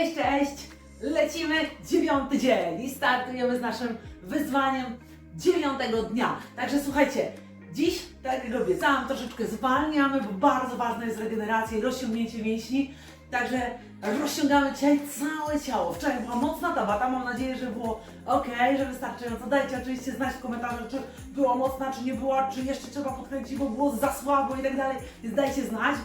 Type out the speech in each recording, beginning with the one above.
Cześć, cześć! Lecimy dziewiąty dzień i startujemy z naszym wyzwaniem dziewiątego dnia. Także słuchajcie, dziś, tak jak obiecałam, troszeczkę zwalniamy, bo bardzo ważna jest regeneracja i rozciągnięcie mięśni. Także rozciągamy dzisiaj całe ciało. Wczoraj była mocna tabata, mam nadzieję, że było ok, że wystarczająco. Dajcie oczywiście znać w komentarzu, czy była mocna, czy nie była, czy jeszcze trzeba podkręcić, bo było za słabo i tak dalej. Więc dajcie znać.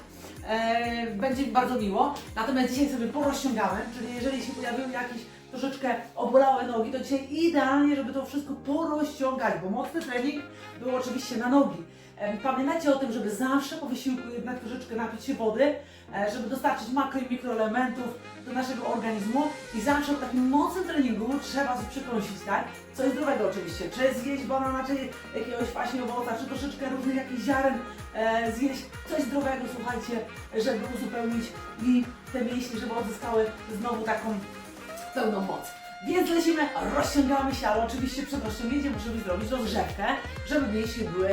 E, będzie mi bardzo miło. Natomiast dzisiaj sobie porozciągamy, czyli jeżeli się pojawiły jakieś troszeczkę obolałe nogi, to dzisiaj idealnie, żeby to wszystko porozciągać, bo mocny trening był oczywiście na nogi. E, Pamiętajcie o tym, żeby zawsze po wysiłku jednak troszeczkę napić się wody, żeby dostarczyć makro i mikroelementów do naszego organizmu i zawsze po takim mocnym treningu trzeba coś przekąsić, tak? Coś zdrowego oczywiście, czy zjeść banana, czy jakiegoś właśnie owoca, czy troszeczkę różnych jakichś ziaren e, zjeść, coś zdrowego, słuchajcie, żeby uzupełnić i te mięśnie, żeby odzyskały znowu taką pełną moc. Więc lecimy, rozciągamy się, ale oczywiście przed rozciągnięciem musimy zrobić rozgrzewkę, żeby mięśnie były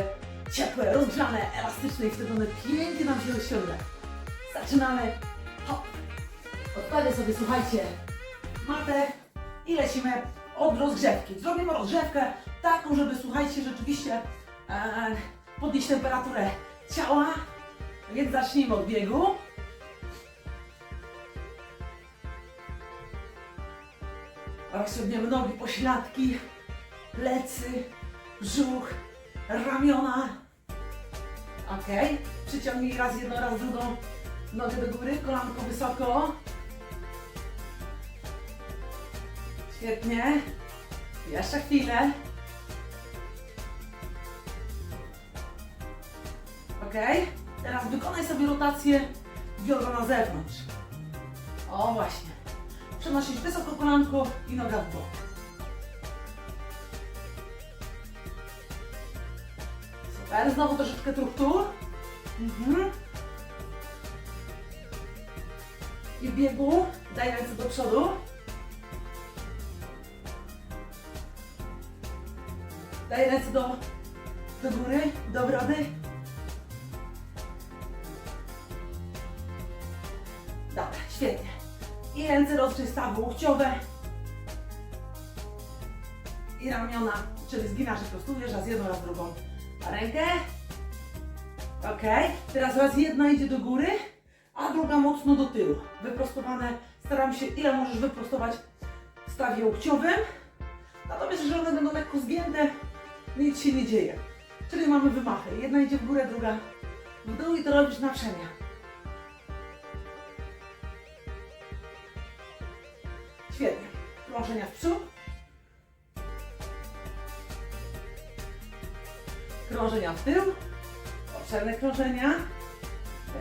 ciepłe, rozgrzane, elastyczne i wtedy one pięknie nam się rozciągną. Zaczynamy. Hop. Odkładę sobie, słuchajcie, matę i lecimy od rozgrzewki. Zrobimy rozgrzewkę taką, żeby, słuchajcie, rzeczywiście e, podnieść temperaturę ciała. Więc zacznijmy od biegu. Rozciągniemy nogi, pośladki, plecy, brzuch, ramiona. Ok. Przyciągnij raz jedną, raz drugą nogę do góry, kolanko wysoko. Świetnie. Jeszcze chwilę. Ok. Teraz wykonaj sobie rotację biodra na zewnątrz. O właśnie. Przenosić wysoko kolanko i noga w bok. Super. Znowu troszeczkę truchtu. Mhm. I w biegu daj ręce do przodu. Daj ręce do, do góry, do brody. Dobra, świetnie. I ręce rozczyń stawy łokciowe. I ramiona, czyli zginasz i prostujesz, raz jedną, raz drugą rękę. Ok, teraz raz jedna idzie do góry, a druga mocno do tyłu. Wyprostowane, staram się ile możesz wyprostować w stawie łokciowym. Natomiast jeżeli one będą lekko zgięte, nic się nie dzieje. Czyli mamy wymachy. Jedna idzie w górę, druga w dół i to robisz na przemian. Świetnie. Krążenia w przód. Krążenia w tył. Obszerne krążenia.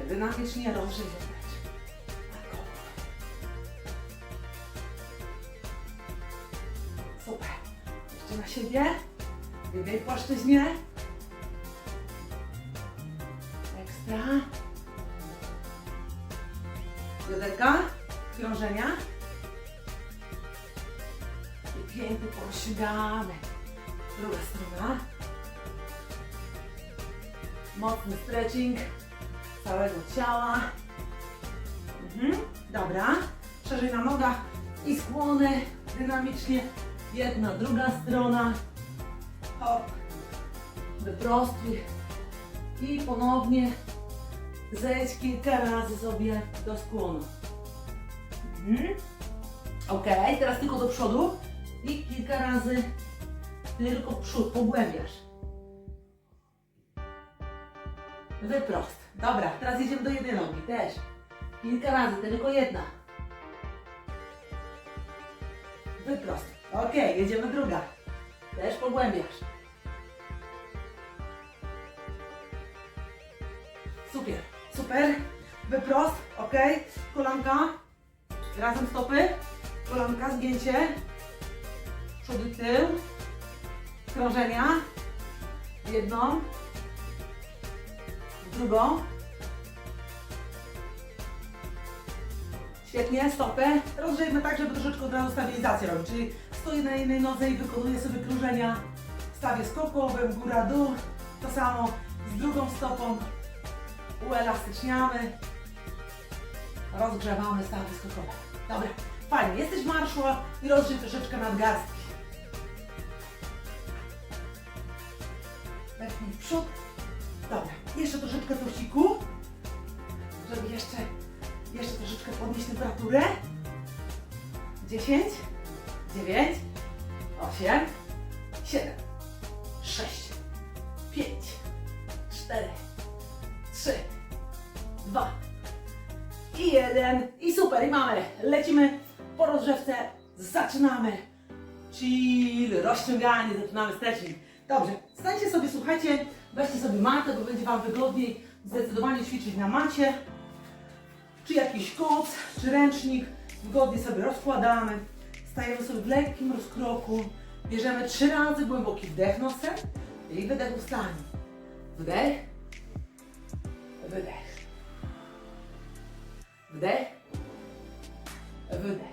Dynamicznie rozżyj siebie. W jednej płaszczyźnie. Ekstra. Bioderka. Krążenia. I pięknie porozciągamy. Druga strona. Mocny stretching całego ciała. Mhm. Dobra. Szerzej na nogach i skłony. Dynamicznie. Jedna, druga strona. Hop. Wyprostuj. I ponownie zejdź kilka razy sobie do skłonu. Mhm. Ok, teraz tylko do przodu i kilka razy tylko w przód, pogłębiasz. Wyprost. Dobra, teraz jedziemy do jednej nogi też. Kilka razy, tylko jedna. Wyprost. Ok, jedziemy druga. Też pogłębiasz. Super, super. Wyprost, ok. Kolanka. Razem stopy. Kolanka, zgięcie. Przód i tył. Krążenia. Jedną. Drugą. Świetnie, stopę. Rozgrzejmy tak, żeby troszeczkę od razu stabilizację robić. Czyli stoję na jednej nodze i wykonuję sobie krążenia w stawie skokowym, góra-dół. To samo z drugą stopą. Uelastyczniamy. rozgrzewamy stawy skokowe. Dobra, fajnie, jesteś w marszu i rozgrzyj troszeczkę nadgarstki. Wepnij w przód. Dobra, jeszcze troszeczkę tosiku, żeby jeszcze, jeszcze troszeczkę podnieść temperaturę. 10, 9, 8, 7, 6, 5, 4, 3, 2 i 1. I super, i mamy. Lecimy po rozgrzewce. Zaczynamy. Chill, rozciąganie, zaczynamy stretching. Dobrze, stańcie sobie, słuchajcie, weźcie sobie matę, bo będzie Wam wygodniej zdecydowanie ćwiczyć na macie. Czy jakiś koc, czy ręcznik. Wygodnie sobie rozkładamy. Stajemy sobie w lekkim rozkroku. Bierzemy trzy razy głęboki wdech nosem i wydech ustami. Wdech, wydech. Wdech, wydech.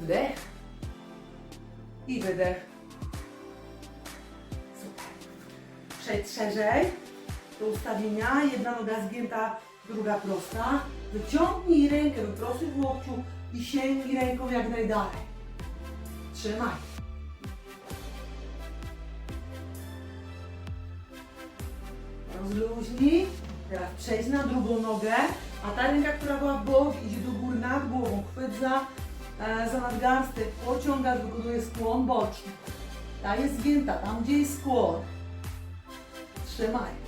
Wdech i wydech. Super. Przejdź szerzej do ustawienia. Jedna noga zgięta, druga prosta. Wyciągnij rękę, wyprostuj w łokciu i sięgnij ręką jak najdalej. Trzymaj. Rozluźnij. Teraz przejdź na drugą nogę, a ta ręka, która była w bok, idzie do góry nad głową. Chwyt za, e, za nadgarstek, pociągasz, wykonuje skłon boczny. Ta jest zgięta, tam gdzie jest skłon. Trzymaj.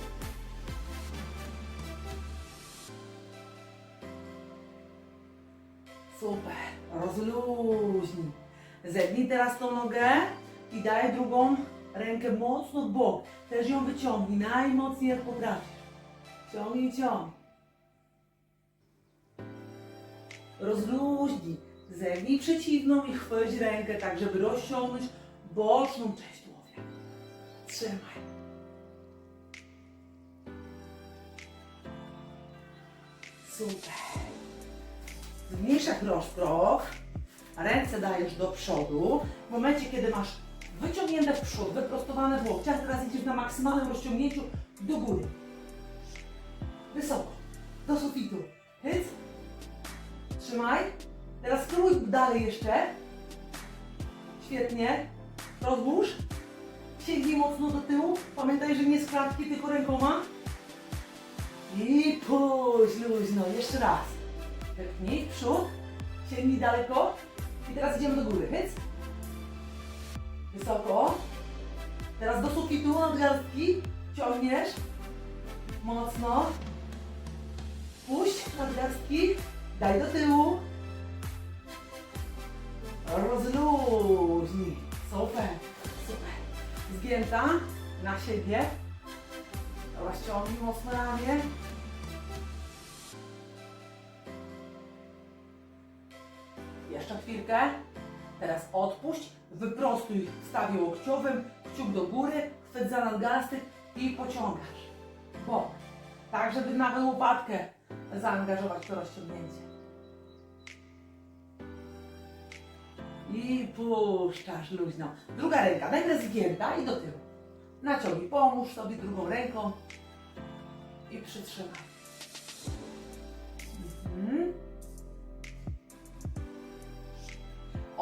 Super, rozluźnij. Zegnij teraz tą nogę i daj drugą rękę mocno w bok. Też ją wyciągnij, najmocniej jak potrafisz. Ciągnij, ciągnij. Rozluźnij. Zegnij przeciwną i chwyć rękę tak, żeby rozciągnąć boczną część tułowia. Trzymaj. Super. Zmniejszaj rozkrok. Ręce dajesz do przodu. W momencie, kiedy masz wyciągnięte w przód, wyprostowane w łokciach, teraz idziesz na maksymalnym rozciągnięciu do góry. Wysoko. Do sufitu. Hyc. Trzymaj. Teraz spróbuj dalej jeszcze. Świetnie. Rozłóż. Sięgnij mocno do tyłu. Pamiętaj, że nie z klatki, tylko rękoma. I puść luźno. Jeszcze raz. Wypchnij w przód. Sięgnij daleko. I teraz idziemy do góry. Hyc. Wysoko. Teraz do sufitu, nadgarstki. Ciągniesz. Mocno. Puść nadgarstki. Daj do tyłu. Rozluźnij. Super. Super. Zgięta na siebie. Rozciągnij mocno ramię. Jeszcze chwilkę. Teraz odpuść. Wyprostuj w stawie łokciowym. Kciuk do góry. Chwyt za nadgarstek i pociągasz. W Bok. Tak, żeby nawet łopatkę zaangażować to rozciągnięcie. I puszczasz luźno. Druga ręka nagle zgięta i do tyłu. Naciągnij, pomóż sobie drugą ręką i przytrzymaj.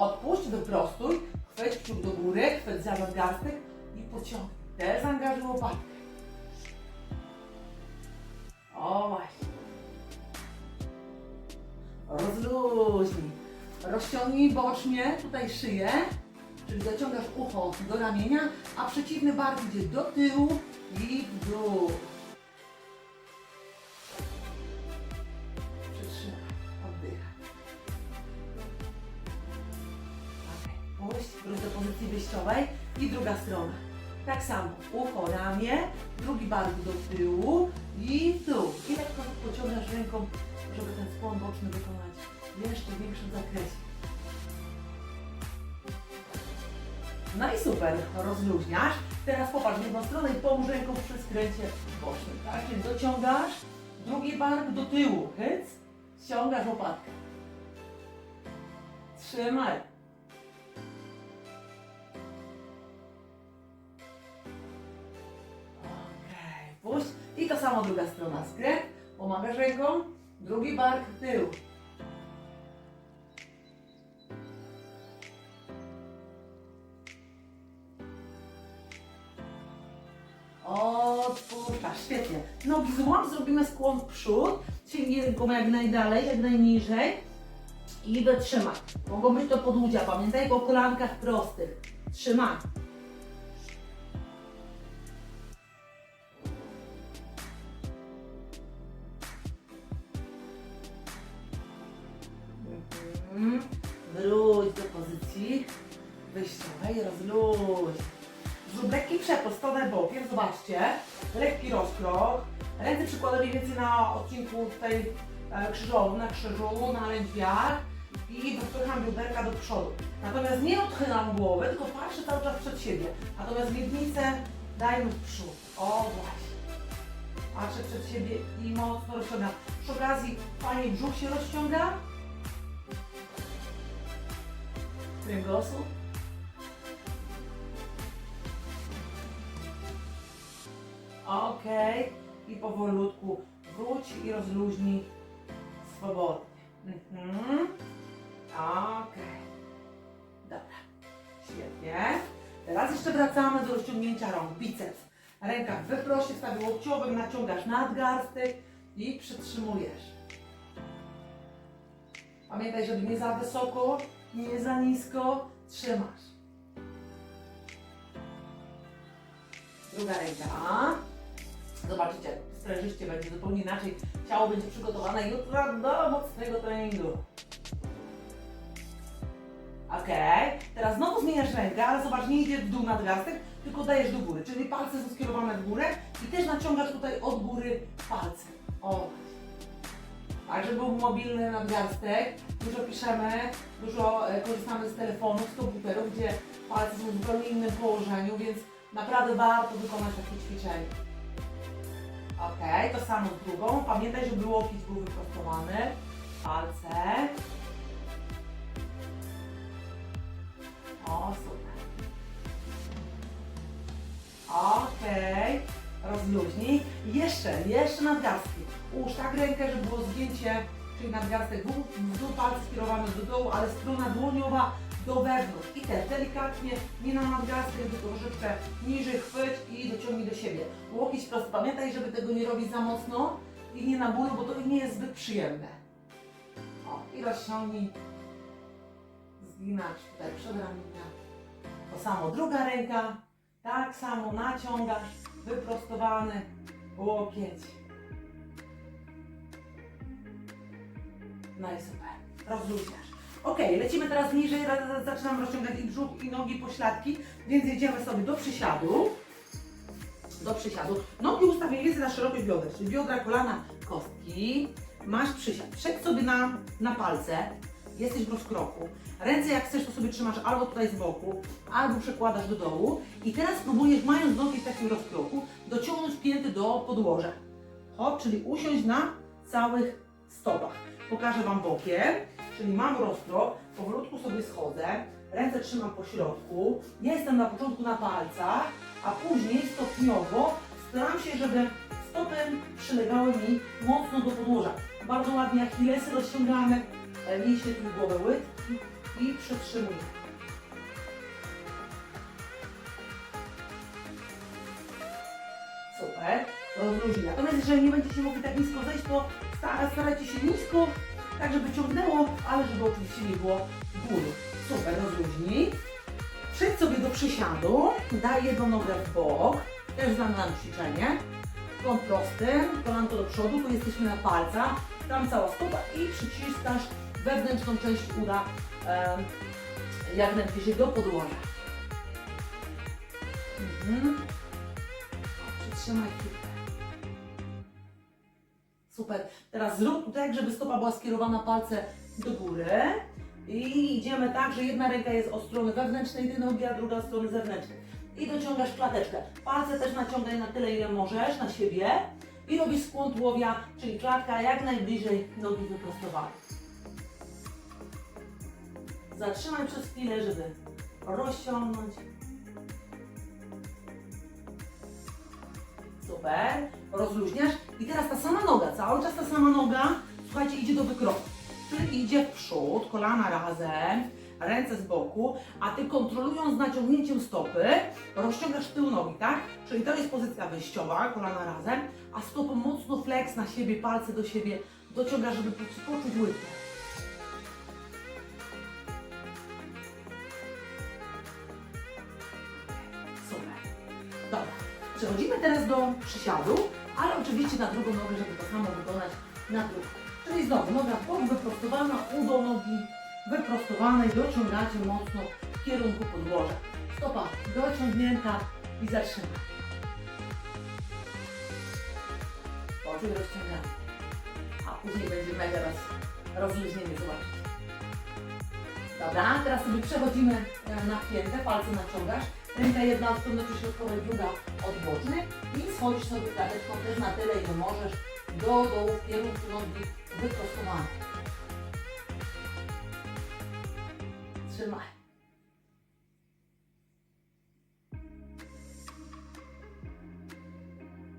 Odpuść, wyprostuj, chwyć kciuk do góry, chwyć za nadgarstek i pociągnij. Też zaangażuj łopatkę. O właśnie. Rozluźnij. Rozciągnij bocznie tutaj szyję, czyli dociągasz ucho do ramienia, a przeciwny bark idzie do tyłu i w dół. Ok, puść, wróć do pozycji wyjściowej i druga strona. Tak samo, ucho, ramię, drugi bark do tyłu i dół. I lekko pociągasz ręką, żeby ten skłon boczny wykonać w jeszcze większym zakresie. No i super, rozluźniasz. Teraz popatrz w jedną stronę i pomóż ręką przy skręcie bocznym. Tak, czyli dociągasz, drugi bark do tyłu, hyc, ściągasz łopatkę. Trzymaj. I to samo druga strona, skręt, Pomagasz ręką, drugi bark tył. Odpuszczasz, świetnie. Nogi złam, zrobimy skłon w przód, sięgnij ręką jak najdalej, jak najniżej i wytrzymaj. Mogą być to podłudzia, pamiętaj o kolankach prostych. Trzymaj. Krzyżu, na lędźwiach i wypycham bioderka do przodu. Natomiast nie odchylam głowy, tylko patrzę cały czas przed siebie. Natomiast miednicę dajmy w przód. O właśnie. Patrzę przed siebie i mocno rozciągam. Przy okazji fajnie brzuch się rozciąga. Kręgosłup. Okej. I powolutku wróć i rozluźnij swobodnie. Mhm. Okej. Dobra. Świetnie. Teraz jeszcze wracamy do rozciągnięcia rąk. Biceps. Ręka wyproście w stawie łokciowym, naciągasz nadgarstek i przytrzymujesz. Pamiętaj, żeby nie za wysoko, nie za nisko. Trzymasz. Druga ręka. Zobaczycie, sprężyście będzie zupełnie inaczej. Ciało będzie przygotowane jutro do mocnego treningu. Ok, teraz znowu zmieniasz rękę, ale zobacz, nie idzie w dół nadgarstek, tylko dajesz do góry, czyli palce są skierowane w górę i też naciągasz tutaj od góry palce. O, tak, żeby był mobilny nadgarstek. Dużo piszemy, dużo e, korzystamy z telefonów, z komputerów, gdzie palce są w zupełnie innym położeniu, więc naprawdę warto wykonać takie ćwiczenie. Ok, to samo z drugą. Pamiętaj, żeby łokieć był wyprostowany. Palce. O, super. Okej, rozluźnij. Jeszcze, jeszcze nadgarstki. Ułóż tak rękę, żeby było zgięcie, czyli nadgarstek w dół, w dół palce skierowane do dołu, ale strona dłoniowa do wewnątrz. I też delikatnie, nie na nadgarstek, tylko troszeczkę niżej chwyć i dociągnij do siebie. Łokieć prosty. Pamiętaj, żeby tego nie robić za mocno i nie na bólu, bo to nie jest zbyt przyjemne. O, i rozciągnij. Zginacz tutaj przedramienia. To samo druga ręka. Tak samo naciągasz, wyprostowany łokieć. No i super. Rozluźniasz. Ok, lecimy teraz niżej, zaczynam rozciągać i brzuch, i nogi, pośladki, więc jedziemy sobie do przysiadu. Do przysiadu. Nogi ustawię jest na szerokość bioder, czyli biodra, kolana, kostki. Masz przysiad. Przed sobie na, na palce, jesteś w rozkroku. Ręce jak chcesz to sobie trzymasz albo tutaj z boku, albo przekładasz do dołu. I teraz próbujesz, mając nogi w takim rozkroku, dociągnąć pięty do podłoża. Hop, czyli usiąść na całych stopach. Pokażę Wam bokiem, czyli mam rozkrok, powolutku sobie schodzę, ręce trzymam po środku, jestem na początku na palcach, a później stopniowo staram się, żeby stopy przylegały mi mocno do podłoża. Bardzo ładnie achillesy rozciągamy, e, mięśnie tu głowę łydki i przytrzymuję. Super, rozluźni. Natomiast jeżeli nie będziecie mogli tak nisko zejść, to sta- starajcie się nisko, tak żeby ciągnęło, ale żeby oczywiście nie było góry. Super, rozluźnij. Przejdź sobie do przysiadu, daj jedną nogę w bok, też znam nam ćwiczenie. Skąd prosty, kolanko do przodu, tu jesteśmy na palcach, tam cała stopa i przyciskasz wewnętrzną część uda em, jak najbliżej do podłoża. Mhm. Przytrzymaj chwilkę. Super. Teraz zrób tak, żeby stopa była skierowana palce do góry. I idziemy tak, że jedna ręka jest od strony wewnętrznej tej nogi, a druga od strony zewnętrznej. I dociągasz klateczkę. Palce też naciągaj na tyle, ile możesz na siebie. I robisz skłon tułowia, czyli klatka jak najbliżej nogi wyprostowanej. Zatrzymaj przez chwilę, żeby rozciągnąć. Super. Rozluźniasz. I teraz ta sama noga, cały czas ta sama noga, słuchajcie, idzie do wykroku. Czyli idzie w przód, kolana razem, ręce z boku, a ty kontrolując naciągnięciem stopy, rozciągasz tył nogi, tak? Czyli to jest pozycja wyjściowa, kolana razem, a stopą mocno flex na siebie, palce do siebie, dociągasz, żeby poczuć, łydkę. Teraz do przysiadu, ale oczywiście na drugą nogę, żeby to samo wykonać na drugą. Czyli znowu noga w wyprostowana, udo nogi wyprostowanej, dociągacie mocno w kierunku podłoża. Stopa dociągnięta i zatrzymaj. Poczuj rozciąganie. A później będzie mega roz, rozluźnienie, zobaczycie. Dobra, teraz sobie przechodzimy e, na piętę, palce naciągasz. Ręka jedna od strony przyśrodkowej, druga od bocznej i schodzisz sobie klateczką też na tyle, ile możesz do dołu w kierunku nogi wyprostowanej. Trzymaj.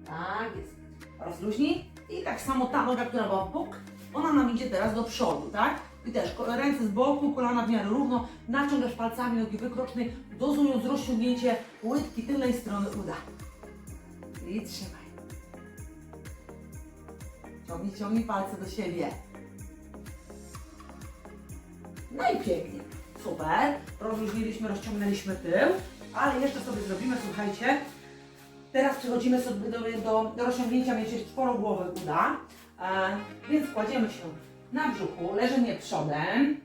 Tak jest. Rozluźnij. I tak samo ta noga, która była w bok, ona nam idzie teraz do przodu, tak? I też ręce z boku, kolana w miarę równo, naciągasz palcami nogi wykrocznej, dozując rozciągnięcie łydki tylnej strony uda. I trzymaj. Ciągnij, ciągnij palce do siebie. No i pięknie. Super. Rozluźniliśmy, rozciągnęliśmy tył, ale jeszcze sobie zrobimy, słuchajcie, Teraz przechodzimy sobie do, do, do rozciągnięcia mięśni czworogłowy uda. E, więc kładziemy się na brzuchu, leżymy przodem.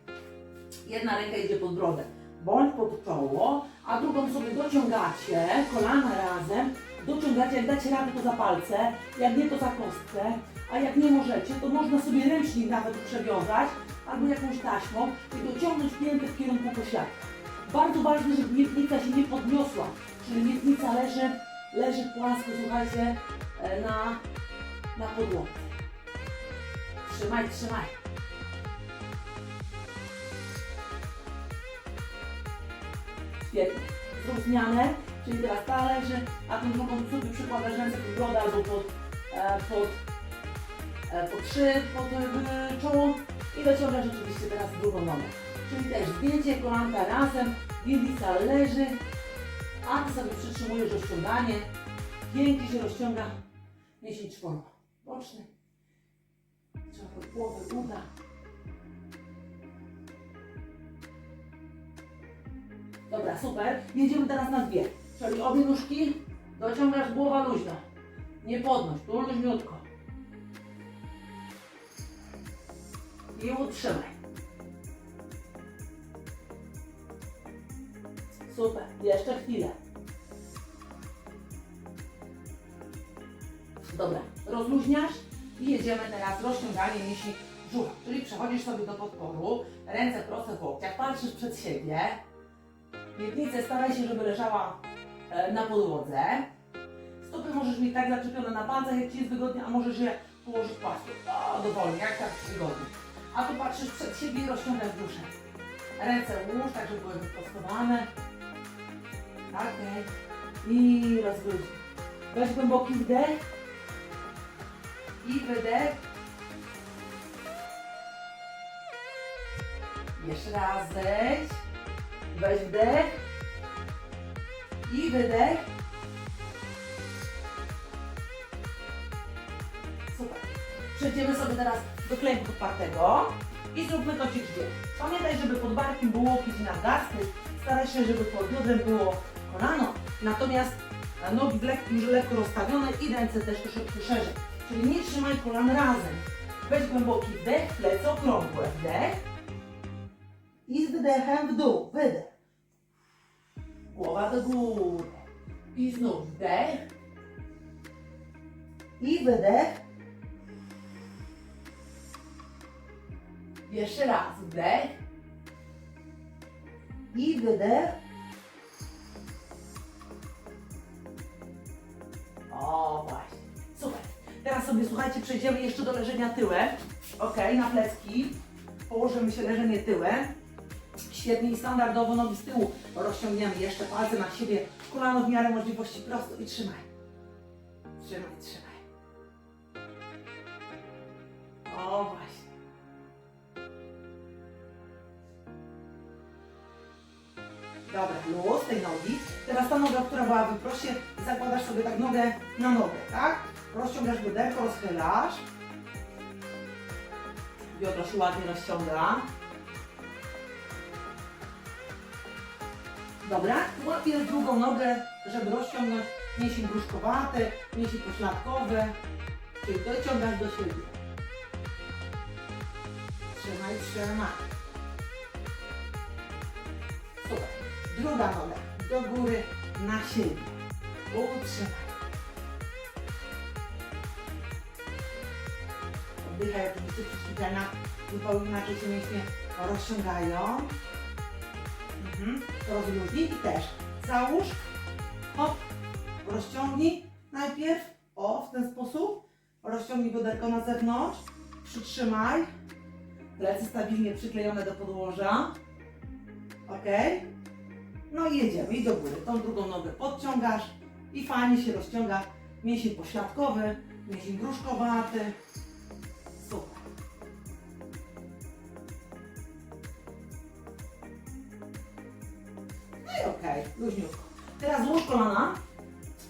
Jedna ręka idzie pod brodę bądź pod czoło, a drugą sobie dociągacie, kolana razem. Dociągacie, jak dacie radę to za palce, jak nie to za kostkę, a jak nie możecie, to można sobie ręcznik nawet przewiązać albo jakąś taśmą i dociągnąć piętę w kierunku pośladka. Bardzo ważne, żeby miednica się nie podniosła, czyli miednica leży leży płasko, słuchajcie, e, na, na podłodze. Trzymaj, trzymaj. Świetnie. Zrób zmianę, czyli teraz ta leży, a tą drugą sobie przykładasz ręce pod brodę albo pod, e, pod, e, pod szyb, pod e, czoło i dociągasz oczywiście teraz drugą nogę. Czyli też zdjęcie, kolanka razem, windica leży, a ty sobie przytrzymujesz rozciąganie. Pięknie się rozciąga mięsień czworo. Boczny. Pod głowy, uda. Dobra, super. Jedziemy teraz na dwie. Czyli obie nóżki dociągasz głowa luźno. Nie podnoś, tu luźniutko. I utrzymaj. Super, jeszcze chwilę. Dobra, rozluźniasz i jedziemy teraz rozciąganie mięśni brzucha. Czyli przechodzisz sobie do podporu, ręce proste w łokciach, patrzysz przed siebie. Miednicę staraj się, żeby leżała e, na podłodze. Stopy możesz mieć tak zaczepione na palcach, jak Ci jest wygodnie, a możesz je położyć płasko. O, dowolnie, jak tak wygodnie. A tu patrzysz przed siebie i rozciągasz duszę. Ręce łóż, tak żeby były wyprostowane. Okej. I rozluźnij. Weź głęboki wdech. I wydech. Jeszcze raz zejdź. Weź wdech. I wydech. Super. Przejdziemy sobie teraz do klęku podpartego i zróbmy to dźwięk. Pamiętaj, żeby pod barkiem było łokieć nadgarstek. Staraj się, żeby pod biodrem było kolano. Natomiast nogi już lekko rozstawione i ręce też troszeczkę szerzej. Czyli nie trzymaj kolan razem. Weź głęboki wdech, plecy okrągłe. Wdech. I z wydechem w dół. Wydech. Głowa do góry. I znów wdech. I wydech. Jeszcze raz. Wdech. I wydech. O, właśnie. Super. Teraz sobie, słuchajcie, przejdziemy jeszcze do leżenia tyłem. Ok, na plecki. Położymy się leżenie tyłem. Świetnie i standardowo nogi z tyłu rozciągniemy jeszcze palce na siebie, kolano w miarę możliwości prosto i trzymaj. Trzymaj, trzymaj. O właśnie. Dobra, luz tej nogi. Teraz ta noga, która była w wyproście, zakładasz sobie tak nogę na nogę, tak? Rozciągasz bioderko, rozchylasz. Biodro się ładnie rozciąga. Dobra, łapiesz drugą nogę, żeby rozciągnąć mięsień brzuszkowaty, mięsień pośladkowy, czyli dociągasz do siebie. Trzymaj, trzymaj. Super. Druga noga do góry, na siebie. Utrzymaj. Oddychaj oczywiście przy ćwiczeniach, zupełnie inaczej się mięśnie rozciągają. Mhm. Rozluźnij i też załóż, hop, rozciągnij najpierw, o, w ten sposób. Rozciągnij bioderko na zewnątrz, przytrzymaj. Plecy stabilnie przyklejone do podłoża. Ok? No i jedziemy, i do góry. Tą drugą nogę podciągasz i fajnie się rozciąga mięsień pośladkowy, mięsień brzuszkowaty. Luźniutko. Teraz złóż kolana,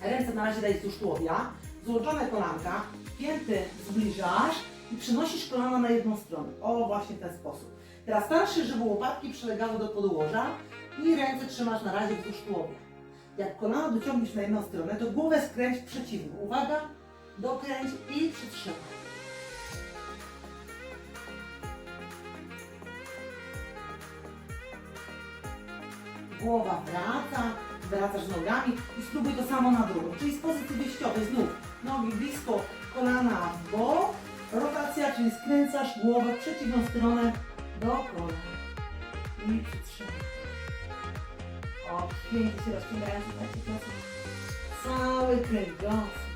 ręce na razie daj wzdłuż tułowia, złożone kolanka, pięty zbliżasz i przenosisz kolana na jedną stronę. O, właśnie w ten sposób. Teraz starasz żeby łopatki przylegały do podłoża i ręce trzymasz na razie wzdłuż tułowia. Jak kolano dociągniesz na jedną stronę, to głowę skręć przeciwną. Uwaga, dokręć i przytrzymaj. Głowa wraca, wracasz nogami i spróbuj to samo na drugą. Czyli z pozycji wyjściowej znów nogi blisko kolana w bok, rotacja, czyli skręcasz głowę w przeciwną stronę do kolana i przytrzymaj. O, pięknie się rozciągają, słuchajcie, plecy. Cały kręgosłup.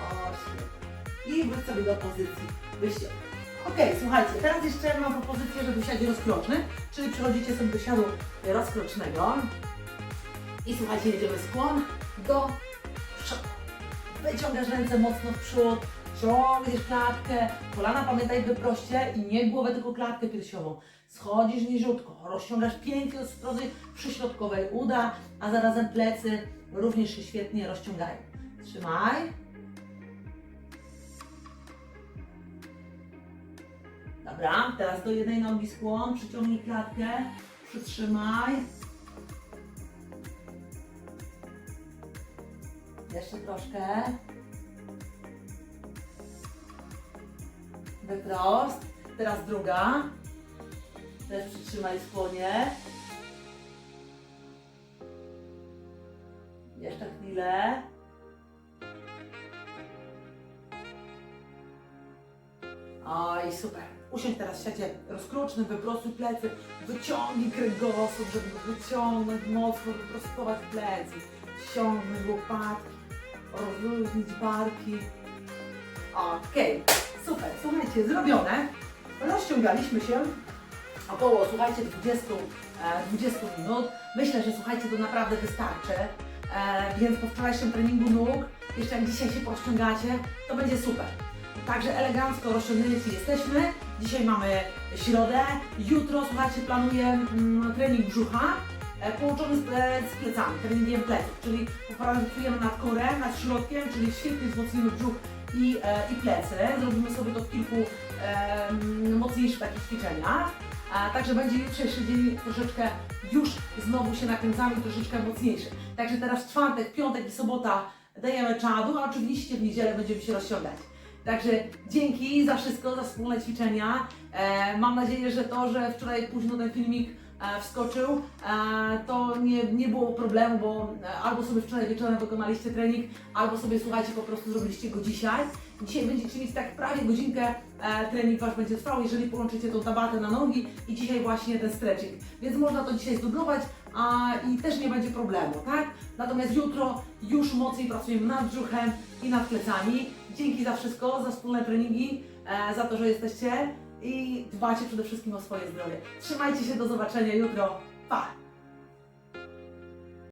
O, świetnie. I wróć sobie do pozycji wyjściowej. Okej, słuchajcie, teraz jeszcze mam propozycję, żeby siadzie rozkroczny, czyli przechodzicie sobie do siadu rozkrocznego. I słuchajcie, jedziemy skłon do przodu. Wyciągasz ręce mocno w przód, ciągniesz klatkę, kolana pamiętaj wyproście i nie głowę, tylko klatkę piersiową. Schodzisz niziutko, rozciągasz pięknie od strony przyśrodkowej uda, a zarazem plecy również się świetnie rozciągają. Trzymaj. Dobra, teraz do jednej nogi skłon, przyciągnij klatkę, przytrzymaj. Jeszcze troszkę. Wyprost. Teraz druga. Też przytrzymaj skłonie. Jeszcze chwilę. Oj, super. Usiądź teraz w siacie rozkrocznym, wyprostuj plecy, wyciągnij kręgosłup, żeby go wyciągnąć mocno, wyprostować plecy, ściągnąć łopatki, rozluźnić barki. Okej, super, słuchajcie, zrobione. Rozciągaliśmy się około, słuchajcie, 20, e, 20 minut. Myślę, że słuchajcie, to naprawdę wystarczy. E, więc po wczorajszym treningu nóg, jeszcze jak dzisiaj się rozciągacie, to będzie super. Także elegancko rozciągnięci jesteśmy. Dzisiaj mamy środę. Jutro, słuchajcie, planuję mm, trening brzucha e, połączony z, ple, z plecami, treningiem pleców, czyli popracujemy nad korem, nad środkiem, czyli świetnie wzmocnimy brzuch i, e, i plecy. Zrobimy sobie to w kilku em, mocniejszych takich ćwiczeniach. Także będzie jutrzejszy dzień troszeczkę już znowu się nakręcamy, troszeczkę mocniejszy. Także teraz czwartek, piątek i sobota dajemy czadu, a oczywiście w niedzielę będziemy się rozciągać. Także dzięki za wszystko, za wspólne ćwiczenia. E, mam nadzieję, że to, że wczoraj późno ten filmik e, wskoczył, e, to nie, nie było problemu, bo albo sobie wczoraj wieczorem wykonaliście trening, albo sobie słuchajcie, po prostu zrobiliście go dzisiaj. Dzisiaj będziecie mieć tak prawie godzinkę, trening Wasz będzie trwał, jeżeli połączycie tą tabatę na nogi i dzisiaj właśnie ten stretching. Więc można to dzisiaj zdublować a, i też nie będzie problemu, tak? Natomiast jutro już mocniej pracujemy nad brzuchem i nad plecami. Dzięki za wszystko, za wspólne treningi, e, za to, że jesteście i dbacie przede wszystkim o swoje zdrowie. Trzymajcie się, do zobaczenia jutro. Pa!